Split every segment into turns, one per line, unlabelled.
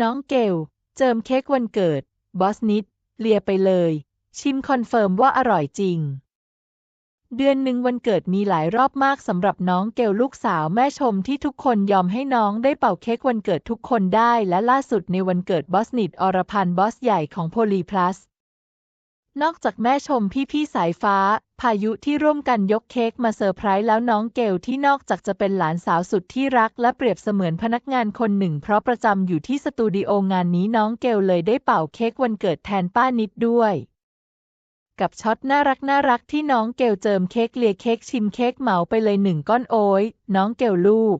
น้องเกล เจิมเค้กวันเกิด บอสนิด เลียไปเลย ชิมคอนเฟิร์มว่าอร่อยจริง เดือนหนึ่งวันเกิดมีหลายรอบมากสำหรับน้องเกลลูกสาวแม่ชมที่ทุกคนยอมให้น้องได้เป่าเค้กวันเกิดทุกคนได้และล่าสุดในวันเกิดบอสนิดอรพันธ์บอสใหญ่ของโพลีพลัสนอกจากแม่ชมพี่ๆสายฟ้า พายุที่ร่วมกันยกเค้กมาเซอร์ไพรส์แล้วน้องเกลที่นอกจากจะเป็นหลานสาวสุดที่รักและเปรียบเสมือนพนักงานคนหนึ่ง เพราะประจำอยู่ที่สตูดิโองานนี้น้องเกลเลยได้เป่าเค้กวันเกิดแทนป้านิดด้วยกับช็อตน่ารักน่ารักที่น้องเกลเจิมเค้กเลียเค้กชิมเค้กเหมาไปเลยหนึ่งก้อนโอ้ยน้องเกลลูก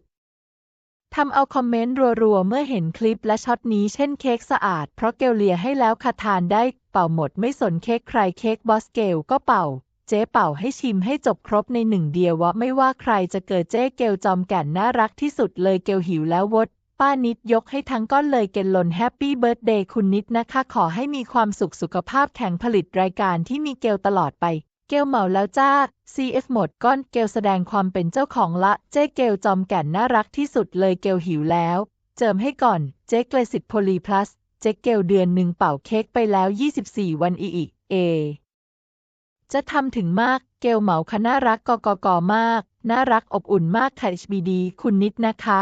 ทำเอาคอมเมนต์รัวๆ เมื่อเห็นคลิปและช็อตนี้เช่นเค้กสะอาด เพราะเกลเลียให้แล้วค่ะทานได้ เป่าหมดไม่สนเค้กใครเค้กบอสเกลก็เป่า จ๊เป่าให้ชิมให้จบครบในหนึ่งเดียววะไม่ว่าใครจะเกิดเจ๊เกลจอมแก่นน่ารักที่สุดเลยเกลหิวแล้ววด ป้านิดยกให้ทั้งก้อนเลยเกลลนแฮปปี้เบิร์ดเดย์คุณนิดนะคะ ขอให้มีความสุขสุขภาพแข็งผลิตรายการที่มีเกลตลอดไป เกลเหมาแล้วจ้า CF หมดก้อนเกลแสดงความเป็นเจ้าของละเจ๊เกลจอมแก่นน่ารักที่สุดเลยเกลหิวแล้ว เจิมให้ก่อน เจ๊เกลสิทธิ์โพลีพลัสเจ๊เกลเดือนหนึ่งเป่าเค้กไปแล้ว 24 วันอีอีเอ จะทำถึงมาก เกลเหมาค่ะน่ารักกกกมาก น่ารักอบอุ่นมากค่ะ HBD คุณนิดนะคะ